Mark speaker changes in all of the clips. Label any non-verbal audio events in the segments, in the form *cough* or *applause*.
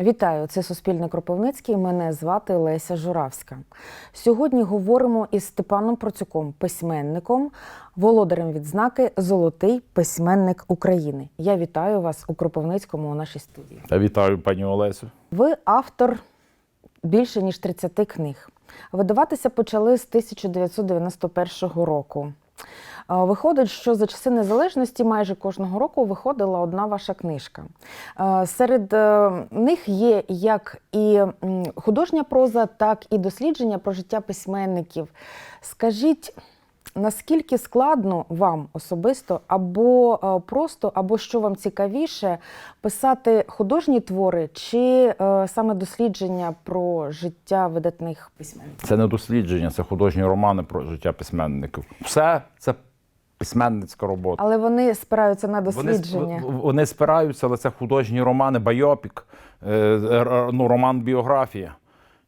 Speaker 1: Вітаю, це Суспільне Кропивницький. Мене звати Леся Журавська. Сьогодні говоримо із Степаном Процюком, письменником, володарем відзнаки Золотий письменник України. Я вітаю вас у Кропивницькому у нашій студії.
Speaker 2: Та вітаю, пані Олесю.
Speaker 1: Ви автор більше ніж 30 книг. Видаватися почали з 1991 року. Виходить, що за часи незалежності майже кожного року виходила одна ваша книжка. Серед е, них є як і художня проза, так і дослідження про життя письменників. Скажіть, наскільки складно вам особисто, або е, просто, або що вам цікавіше, писати художні твори чи е, саме дослідження про життя видатних письменників?
Speaker 2: Це не дослідження, це художні романи про життя письменників. Все це письменницька робота.
Speaker 1: Але вони спираються на дослідження.
Speaker 2: сп- вони спираються, але це художні романи, байопік, е, ну, роман біографія.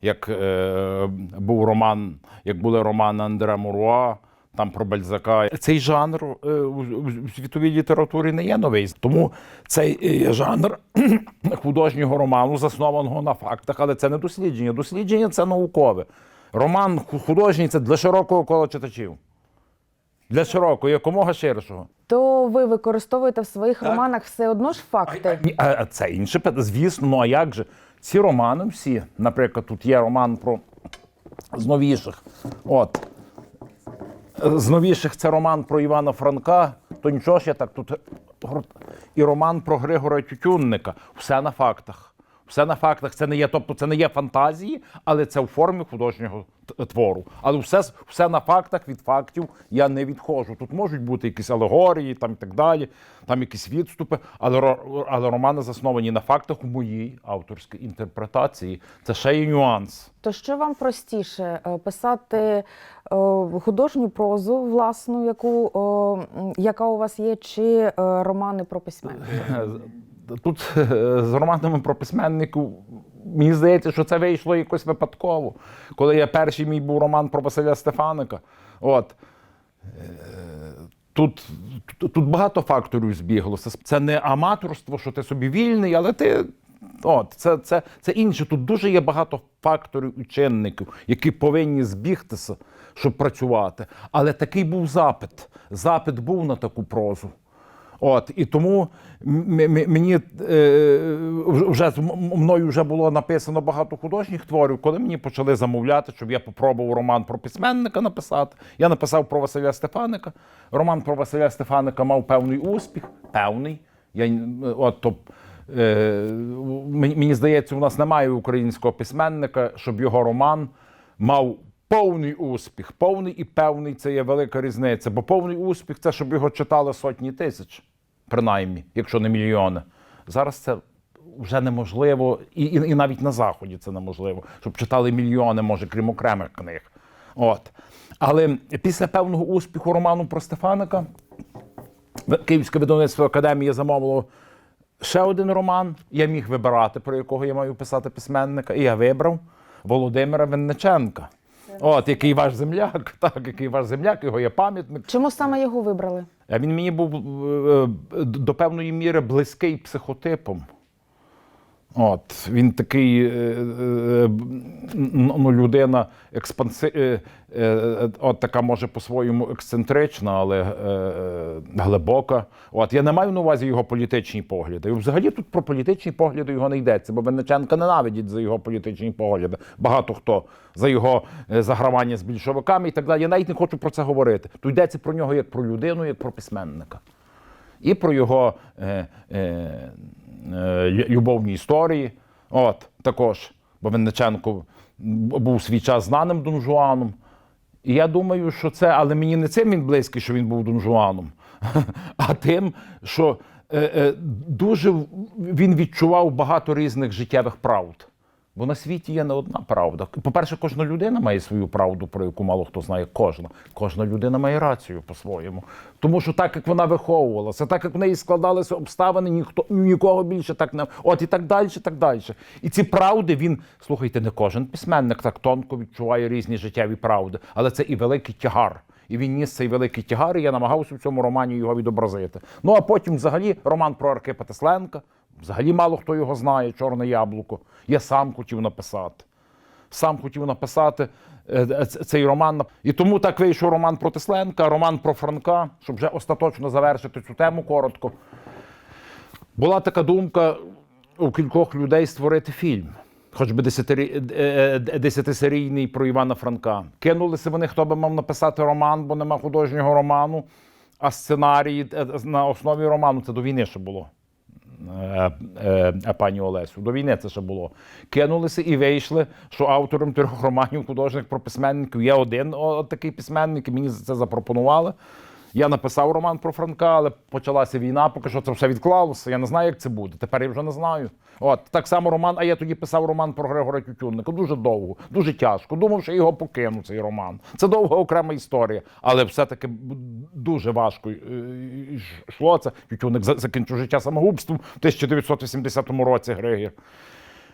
Speaker 2: Як е, був роман, як були романи Андре Муруа, там про Бальзака. Цей жанр е, у у світовій літературі не є новий. Тому цей е, жанр *clears throat* художнього роману заснованого на фактах, але це не дослідження. Дослідження це наукове. Роман художній це для широкого кола читачів. Для широкого, якомога ширшого.
Speaker 1: То ви використовуєте в своїх романах все одно ж факти.
Speaker 2: Ні, А, а це інше питання. Звісно, ну а як же? Ці романи всі, наприклад, тут є роман про з новіших. От. З новіших це роман про Івана Франка, то нічого ж я так тут. І роман про Григора Тютюнника. Все на фактах. Все на фактах. Це не є, тобто це не є фантазії, але це в формі художнього твору. Але все, все на фактах, від фактів я не відходжу. Тут можуть бути якісь алегорії там і так далі, там якісь відступи, але, але романи засновані на фактах у моїй авторській інтерпретації. Це ще є нюанс.
Speaker 1: То що вам простіше е, писати е, художню прозу власну, яку, яка у вас є, чи е, романи про письменників? *laughs*
Speaker 2: Тут е, з романами про письменників, мені здається, що це вийшло якось випадково. Коли я перший мій був роман про Василя Стефаника. От. е, тут, тут багато факторів збіглося. Це не аматорство, що ти собі вільний, але ти. От, це, це, це інше. Тут дуже є багато факторів і чинників, які повинні збігтися, щоб працювати. Але такий був запит. Запит був на таку прозу. От і тому мені е, вже- мною вже було написано багато художніх творів. Коли мені почали замовляти, щоб я попробував роман про письменника написати. Я написав про Василя Стефаника. Роман про Василя Стефаника мав певний успіх. Певний. Я от то. Е, мені здається, у нас немає українського письменника, щоб його роман мав повний успіх. Повний і певний це є велика різниця. Бо повний успіх це щоб його читали сотні тисяч, принаймні, якщо не мільйони. Зараз це вже неможливо, і, і, і навіть на Заході це неможливо, щоб читали мільйони, може, крім окремих книг. От. Але після певного успіху роману про Стефаника Київське видавництво Академії замовило ще один роман. Я міг вибирати, про якого я маю писати письменника, і я вибрав Володимира Винниченка. От, який ваш земляк, *laughs* так, який ваш земляк, його є пам'ятник.
Speaker 1: Чому саме його вибрали?
Speaker 2: А він мені був е, е, до певної міри близький психотипом. От, він такий е, е, ну, людина експанси... е, е, от така може по-своєму ексцентрична, але е, е, глибока. От, я не маю на увазі його політичні погляди. І взагалі тут про політичні погляди його не йдеться, бо Винниченка ненавидять за його політичні погляди. Багато хто за його е, загравання з більшовиками і так далі. Я навіть не хочу про це говорити. Тут йдеться про нього як про людину, як про письменника і про його е, е, е, любовні історії. От також. Бо Винниченко був свій час знаним Дон. І я думаю, що це, але мені не цим він близький, що він був Дон *laughs* а тим, що е, е, дуже він відчував багато різних життєвих правд. Бо на світі є не одна правда. По-перше, кожна людина має свою правду, про яку мало хто знає. Кожна. Кожна людина має рацію по-своєму. Тому що так, як вона виховувалася, так як в неї складалися обставини, ніхто нікого більше так не. От і так далі, так далі. І ці правди він, слухайте, не кожен письменник так тонко відчуває різні життєві правди, але це і великий тягар. І він ніс цей великий тягар, і я намагався в цьому романі його відобразити. Ну а потім, взагалі, роман про Аркипа Тесленка, Взагалі мало хто його знає, чорне яблуко. Я сам хотів написати. Сам хотів написати е, е, цей роман. І тому так вийшов роман про Тесленка, роман про Франка, щоб вже остаточно завершити цю тему коротко. Була така думка у кількох людей створити фільм, хоч би е, десятисерійний про Івана Франка. Кинулися вони, хто би мав написати роман, бо нема художнього роману, а сценарій на основі роману це до війни ще було. Е, е, Пані Олесю, до війни це ще було. Кинулися і вийшли, що автором трьох романів художніх про письменників є один такий письменник, і мені це запропонували. Я написав роман про Франка, але почалася війна, поки що це все відклалося. Я не знаю, як це буде. Тепер я вже не знаю. От так само роман. А я тоді писав роман про Григора Тютюнника. Дуже довго, дуже тяжко. Думав, що його покину, цей роман. Це довга окрема історія, але все-таки дуже важко е, йшло це. Тютюнник закінчив життя самогубством в 1980 році Григір.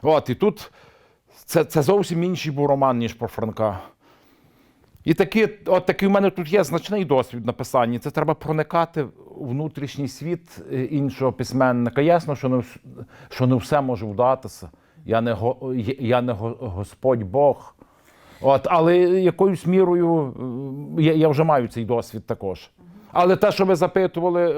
Speaker 2: От і тут це, це зовсім інший був роман, ніж про Франка. І такі, от такий в мене тут є значний досвід написання. Це треба проникати у внутрішній світ е, іншого письменника. Ясно, що не, що не все може вдатися. Я не, я не Господь Бог. От, але якоюсь мірою е, я, я вже маю цей досвід також. Але те, що ви запитували,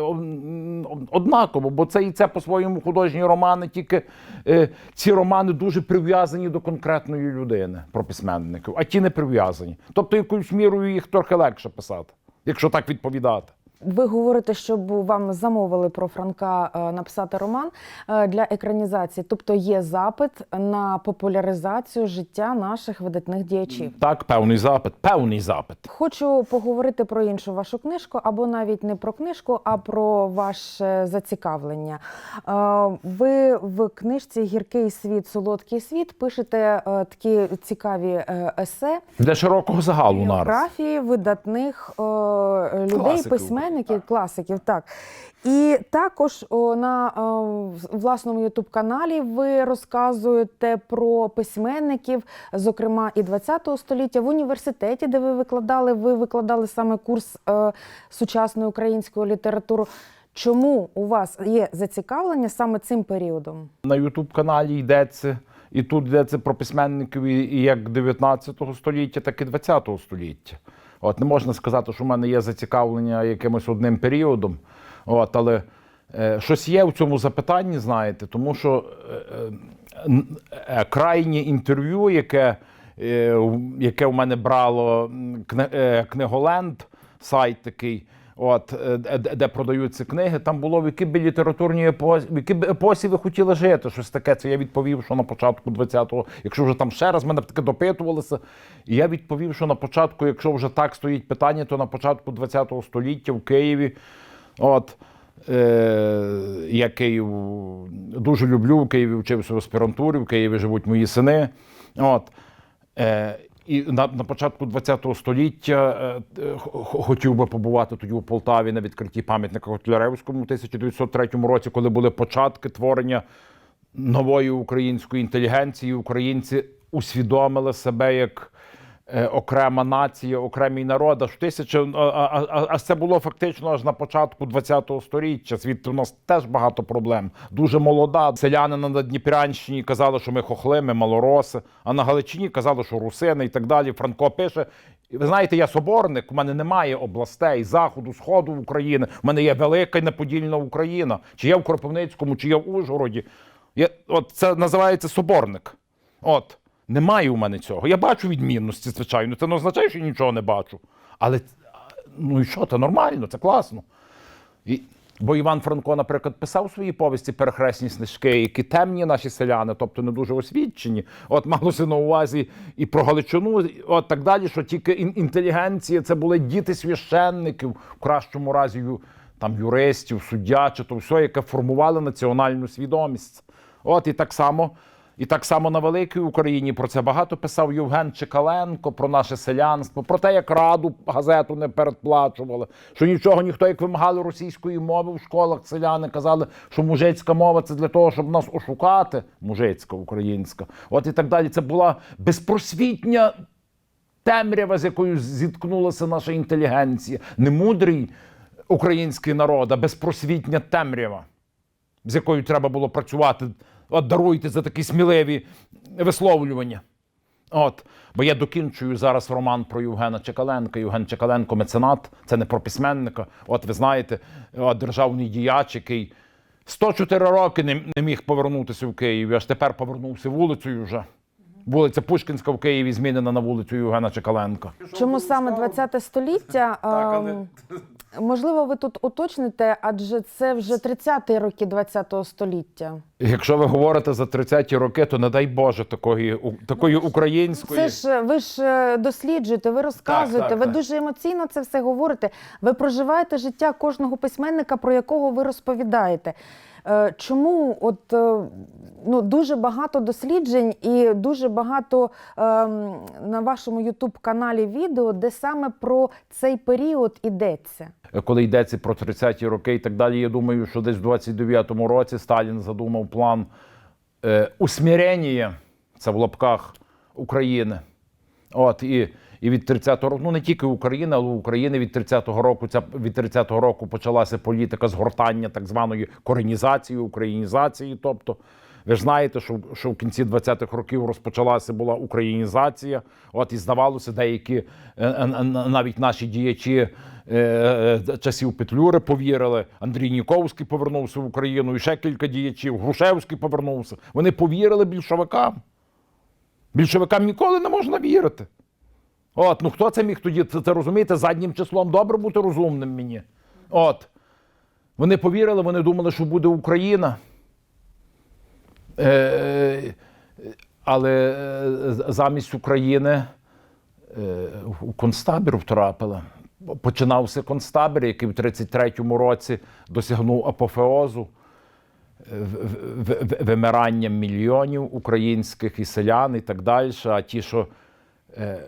Speaker 2: однаково, бо це і це по-своєму художні романи, тільки е, ці романи дуже прив'язані до конкретної людини про письменників, а ті не прив'язані. Тобто, якоюсь мірою їх трохи легше писати, якщо так відповідати.
Speaker 1: Ви говорите, щоб вам замовили про Франка е, написати роман е, для екранізації, тобто є запит на популяризацію життя наших видатних діячів.
Speaker 2: Так, певний запит, певний запит.
Speaker 1: Хочу поговорити про іншу вашу книжку, або навіть не про книжку, а про ваше зацікавлення. Е, Ви в книжці Гіркий світ, солодкий світ пишете такі цікаві есе,
Speaker 2: Для широкого загалу нараз.
Speaker 1: біографії видатних людей,
Speaker 2: Класиків.
Speaker 1: Письменників, класиків. Так. І також о, на власному ютуб-каналі ви розказуєте про письменників, зокрема і 20 століття в університеті, де ви викладали, ви викладали саме курс е, сучасної української літератури. Чому у вас є зацікавлення саме цим періодом?
Speaker 2: На Ютуб-каналі йдеться, і тут йдеться про письменників і як 19 століття, так і 20 століття. От не можна сказати, що в мене є зацікавлення якимось одним періодом. От, але е, щось є в цьому запитанні, знаєте, тому що е, е, е, крайнє інтерв'ю, яке, е, яке в мене брало кни- е, книголенд, сайт такий. От е, де, продаються книги, там було в якій би літературній епосі, в якій би епосі ви хотіли жити. Щось таке. Це я відповів, що на початку 20-го, якщо вже там ще раз мене таке допитувалися. І я відповів, що на початку, якщо вже так стоїть питання, то на початку 20-го століття в Києві. От е, я Київ дуже люблю. В Києві вчився в аспірантурі, в Києві живуть мої сини. От. Е, і на, на початку ХХ століття е, е, хотів би побувати тоді у Полтаві на відкритті пам'ятника Котляревському у 1903 році, коли були початки творення нової української інтелігенції. Українці усвідомили себе як окрема нація, окремий народ. Аж тисяча, а, а, а, це було фактично аж на початку ХХ століття. Звідти у нас теж багато проблем. Дуже молода. Селяни на Дніпрянщині казали, що ми хохли, ми малороси, а на Галичині казали, що русини і так далі. Франко пише. Ви знаєте, я соборник, у мене немає областей заходу, сходу України. У мене є велика і неподільна Україна. Чи я в Кропивницькому, чи я в Ужгороді. Я, от це називається соборник. От. Немає у мене цього. Я бачу відмінності, звичайно. Це не означає, що я нічого не бачу. Але ну і що, це нормально, це класно. І, бо Іван Франко, наприклад, писав у своїй повісті перехресні снижки, які темні наші селяни, тобто не дуже освічені. От малося на увазі і про Галичину, і от так далі, що тільки інтелігенція це були діти священників, в кращому разі там юристів, суддя, чи то все, яке формувало національну свідомість. От і так само. І так само на великій Україні про це багато писав Євген Чекаленко про наше селянство, про те, як раду газету не передплачували, що нічого ніхто, як вимагали російської мови в школах, селяни казали, що мужицька мова це для того, щоб нас ошукати, мужицька українська. От і так далі. Це була безпросвітня темрява, з якою зіткнулася наша інтелігенція. Не мудрий український народ, а безпросвітня темрява. з якою треба було працювати. От даруйте за такі сміливі висловлювання. От, бо я докінчую зараз роман про Євгена Чекаленка. Євген Чекаленко меценат, це не про письменника. От ви знаєте, от, державний діяч, який 104 роки не, не міг повернутися в Київ, аж тепер повернувся вулицею вже. Вулиця Пушкінська в Києві змінена на вулицю Євгена Чекаленка.
Speaker 1: Чому саме 20 століття? Ем, *laughs* Можливо, ви тут уточните, адже це вже 30-ті роки 20-го століття.
Speaker 2: Якщо ви говорите за 30-ті роки, то не дай Боже такої, такої української.
Speaker 1: Це ж ви ж е, досліджуєте, ви розказуєте,
Speaker 2: так,
Speaker 1: ви
Speaker 2: так.
Speaker 1: дуже емоційно це все говорите. Ви проживаєте життя кожного письменника, про якого ви розповідаєте. Е, Чому от е, ну дуже багато досліджень і дуже багато ем, на вашому Ютуб каналі відео, де саме про цей період ідеться?
Speaker 2: Коли йдеться про 30-ті роки і так далі, я думаю, що десь в 29-му році Сталін задумав план е, усмірення, це в лапках України. От, і, і від 30-го року, ну не тільки України, але України від 30-го року, ця, від 30-го року почалася політика згортання так званої коренізації, українізації. Тобто, ви ж знаєте, що, що в кінці 20-х років розпочалася була українізація. От і здавалося, деякі е, е, навіть наші діячі часів Петлюри повірили. Андрій Ніковський повернувся в Україну, і ще кілька діячів. Грушевський повернувся. Вони повірили більшовикам. Більшовикам ніколи не можна вірити. От, ну хто це міг тоді це, це розумієте, заднім числом добре бути розумним мені. От. Вони повірили, вони думали, що буде Україна. Е, але е, замість України е, у концтабір втрапили. Починався концтабір, який в 33-му році досягнув апофеозу в- вимиранням мільйонів українських і селян і так далі. А ті, що е,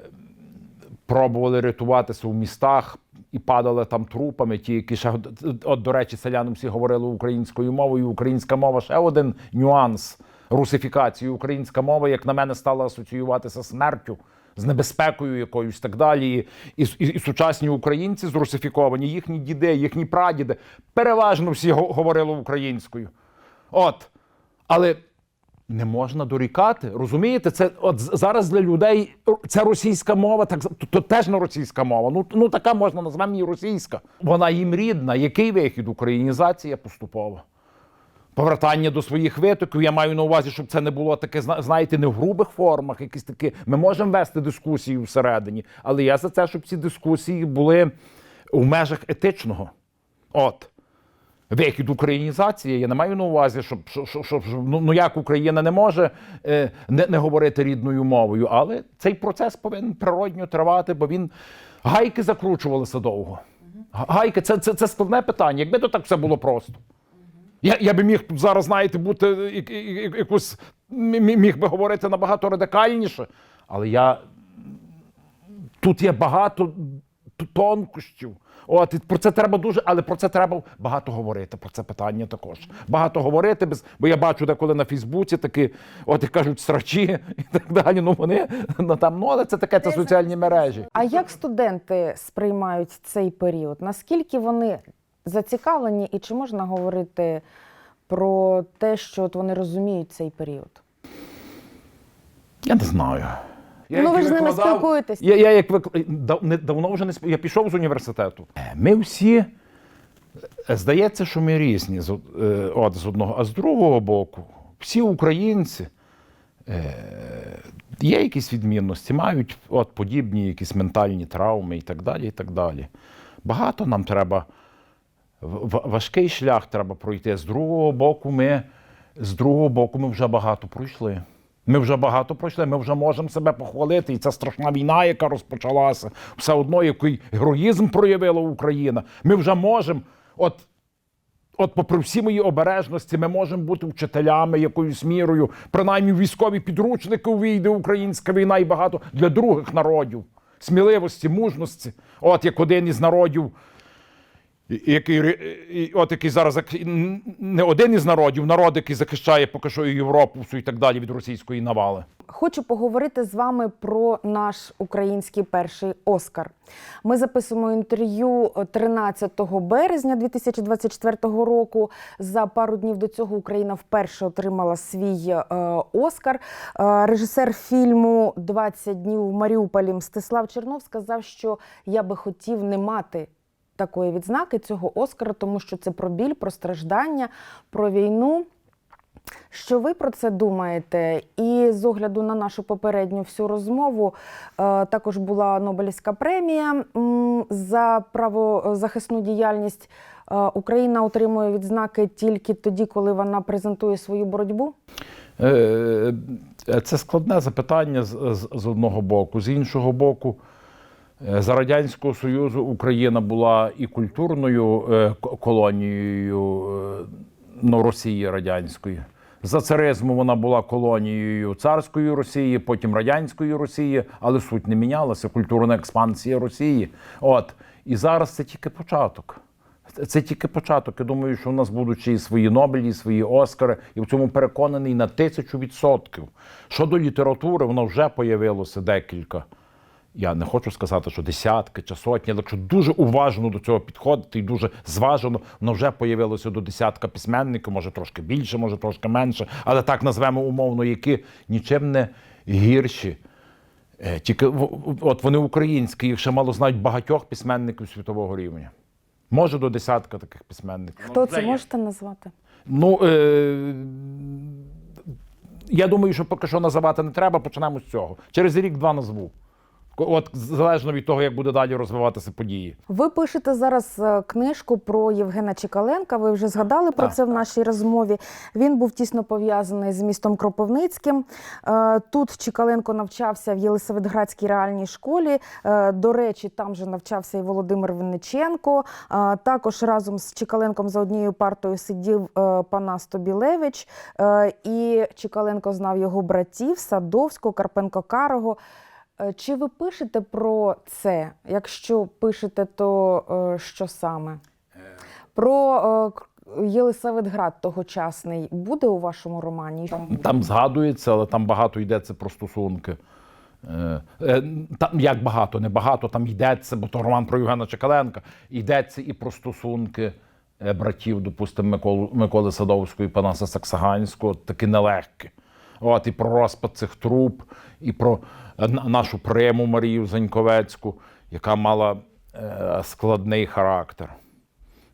Speaker 2: пробували рятуватися в містах і падали там трупами, ті, які ще от, до речі, селянам всі говорили українською мовою. Українська мова ще один нюанс русифікації. Українська мова, як на мене, стала асоціюватися смертю. З небезпекою якоюсь так далі, і, і, і сучасні українці зрусифіковані, їхні діди, їхні прадіди, переважно всі говорили українською. От. Але не можна дорікати. Розумієте, це от зараз для людей це російська мова, так то, то теж не російська мова. Ну, ну така можна назвемо її російська. Вона їм рідна. Який вихід? Українізація поступова. Повертання до своїх витоків. Я маю на увазі, щоб це не було таке, зна- знаєте, не в грубих формах, якісь такі. Ми можемо вести дискусії всередині, але я за це, щоб ці дискусії були в межах етичного. От. Вихід українізації, я не маю на увазі, щоб, щоб, щоб, щоб ну, ну як Україна не може е, не, не говорити рідною мовою, але цей процес повинен природньо тривати, бо він гайки закручувалися довго. Гайки це, це, це складне питання. Якби то так все було просто. Я, я би міг зараз, знаєте, бути якусь мі- мі- міг би говорити набагато радикальніше, але я тут є багато тонкощів. От і про це треба дуже, але про це треба багато говорити. Про це питання також. Багато говорити, без, бо я бачу деколи на Фейсбуці такі, от як кажуть, срачі і так далі. Ну вони ну, там, ну але це таке, це соціальні мережі.
Speaker 1: А як студенти сприймають цей період? Наскільки вони зацікавлені, і чи можна говорити про те, що от вони розуміють цей період?
Speaker 2: Я не знаю. Я
Speaker 1: ну ви ж з ними спілкуєтесь.
Speaker 2: Я, я як вик... дав- не- давно вже не сп- я пішов з університету. Ми всі е, здається, що ми різні з, е, от, з одного, а з другого боку, всі українці е, є якісь відмінності, мають от, подібні якісь ментальні травми і так далі. і так далі. Багато нам треба важкий шлях треба пройти. З другого боку, ми з другого боку, ми вже багато пройшли. Ми вже багато пройшли, ми вже можемо себе похвалити. І ця страшна війна, яка розпочалася, все одно, який героїзм проявила Україна. Ми вже можемо, от, от попри всі мої обережності, ми можемо бути вчителями якоюсь мірою. Принаймні військові підручники увійде українська війна і багато для других народів. Сміливості, мужності. От як один із народів Який, от який зараз не один із народів, народ, який захищає поки що Європу всю і так далі від російської навали.
Speaker 1: Хочу поговорити з вами про наш український перший Оскар. Ми записуємо інтерв'ю 13 березня 2024 року. За пару днів до цього Україна вперше отримала свій е, Оскар. Е, режисер фільму «20 днів в Маріуполі Мстислав Чернов сказав, що я би хотів не мати. Такої відзнаки цього Оскара, тому що це про біль, про страждання, про війну. Що ви про це думаєте? І з огляду на нашу попередню всю розмову е, також була Нобелівська премія за правозахисну діяльність. Е, Україна отримує відзнаки тільки тоді, коли вона презентує свою боротьбу.
Speaker 2: Е, Це складне запитання з, одного боку. З іншого боку, е, за Радянського Союзу Україна була і культурною е, колонією е, ну, Росії радянської. За царизму вона була колонією царської Росії, потім радянської Росії, але суть не мінялася. Культурна експансія Росії. От і зараз це тільки початок. Це тільки початок. Я думаю, що в нас будуть і свої Нобелі, і свої Оскари, і в цьому переконаний на тисячу відсотків. Щодо літератури, воно вже появилося декілька. Я не хочу сказати, що десятки чи сотні, але якщо дуже уважно до цього підходити і дуже зважено, воно вже появилося до десятка письменників, може трошки більше, може трошки менше, але так назвемо умовно, які нічим не гірші. Е, Тільки от вони українські, їх ще мало знають багатьох письменників світового рівня. Може до десятка таких письменників.
Speaker 1: Хто це можете назвати?
Speaker 2: Ну, е, я думаю, що поки що називати не треба, почнемо з цього. Через рік-два назву. От залежно від того, як буде далі розвиватися події.
Speaker 1: Ви пишете зараз е, книжку про Євгена Чекаленка. Ви вже згадали про
Speaker 2: Так.
Speaker 1: це в нашій розмові. Він був тісно пов'язаний з містом Кропивницьким. Е, Тут Чекаленко навчався в Єлисаветградській реальній школі. Е, До речі, там же навчався і Володимир Винниченко. Також разом з Чекаленком за однією партою сидів Панас Тобілевич. І Чекаленко знав його братів Садовського, Карпенко Карого. Е, Чи ви пишете про це? Якщо пишете, то е, що саме? Про е, Єлисаветград тогочасний буде у вашому романі?
Speaker 2: Там згадується, але там багато йдеться про стосунки. Там як багато, не багато, там йдеться, бо то роман про Євгена Чекаленка. Йдеться і про стосунки братів, допустимо, Миколи, Миколи Садовського і Панаса Саксаганського, такі нелегкі. От, і про розпад цих труб, і про е, нашу приму Марію Заньковецьку, яка мала е, складний характер.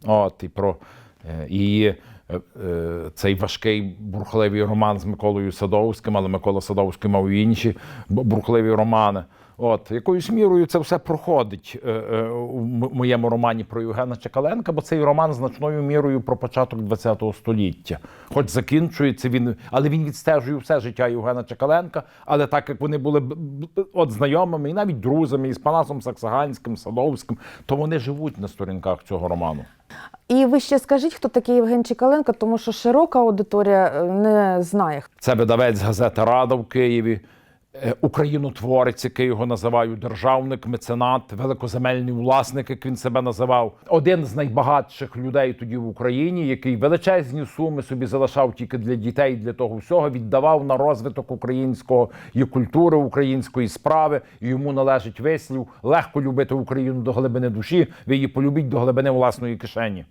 Speaker 2: От, і про е, її е, е, цей важкий бурхливий роман з Миколою Садовським, але Микола Садовський мав і інші бурхливі романи. От, якоюсь мірою це все проходить е, е, у моєму романі про Євгена Чекаленка, бо цей роман значною мірою про початок ХХ століття. Хоч закінчується він, але він відстежує все життя Євгена Чекаленка. Але так як вони були от знайомими і навіть друзями, і з Панасом Саксаганським, Садовським, то вони живуть на сторінках цього роману.
Speaker 1: І ви ще скажіть, хто такий Євген Чекаленко, тому що широка аудиторія е, не знає.
Speaker 2: Це видавець газети Рада в Києві, українотворець, який його називають, державник, меценат, великоземельний власник, як він себе називав. Один з найбагатших людей тоді в Україні, який величезні суми собі залишав тільки для дітей, для того всього, віддавав на розвиток української культури, української справи. І йому належить вислів легко любити Україну до глибини душі. Ви її полюбіть до глибини власної кишені.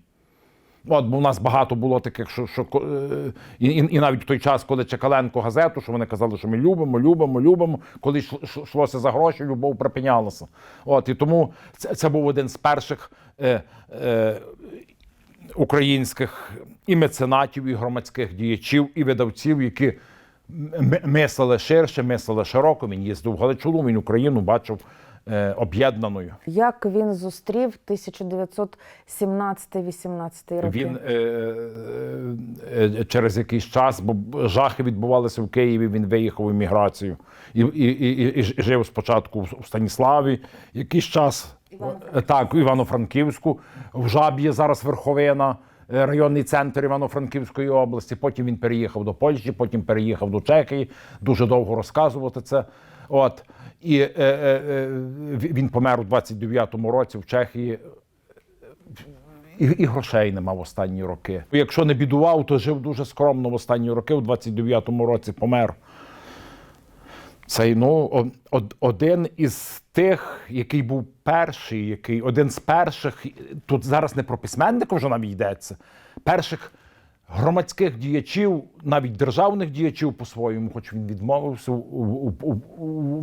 Speaker 2: От, бо в нас багато було таких, що, що е, і, і, і навіть в той час, коли Чекаленко газету, що вони казали, що ми любимо, любимо, любимо. Коли йшло- йшло- йшлося за гроші, любов припинялася. От, і тому це, це був один з перших е, е, українських і меценатів, і громадських діячів, і видавців, які мислили ширше, мислили широко. Він їздив в Галичину, він Україну бачив об'єднаною.
Speaker 1: Як він зустрів 1917-18 роки?
Speaker 2: Він е, е, е, через якийсь час, бо жахи відбувалися в Києві, він виїхав в еміграцію і, і, і, і жив спочатку в Станіславі, якийсь час е, так, Івано-Франківську, в Жаб'ї зараз верховина. е, Районний центр Івано-Франківської області. Потім він переїхав до Польщі, потім переїхав до Чехії. Дуже довго розказувати це. От і е, е, е, він помер у 29-му році в Чехії і, і грошей не мав останні роки. Якщо не бідував, то жив дуже скромно в останні роки. У 29-му році помер. Цей ну один із тих, який був перший, який один з перших, тут зараз не про письменника вже нам йдеться, перших громадських діячів, навіть державних діячів по-своєму, хоч він відмовився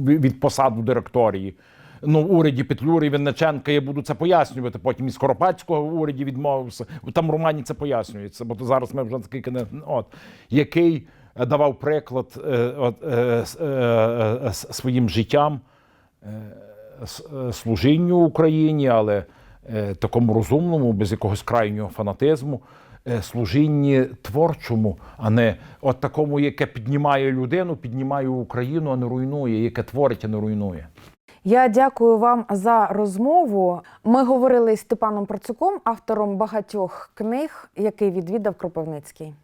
Speaker 2: від посад у директорії. Ну, в уряді Петлюри Винниченка я буду це пояснювати. Потім і Скоропадського в уряді відмовився. Там в романі це пояснюється, бо то зараз ми вже скільки не от який е, давав приклад е, е, е, своїм життям служінню Україні, але такому розумному, без якогось крайнього фанатизму, служінні творчому, а не от такому, яке піднімає людину, піднімає Україну, а не руйнує, яке творить, а не руйнує.
Speaker 1: Я дякую вам за розмову. Ми говорили з Степаном Процюком, автором багатьох книг, який відвідав Кропивницький.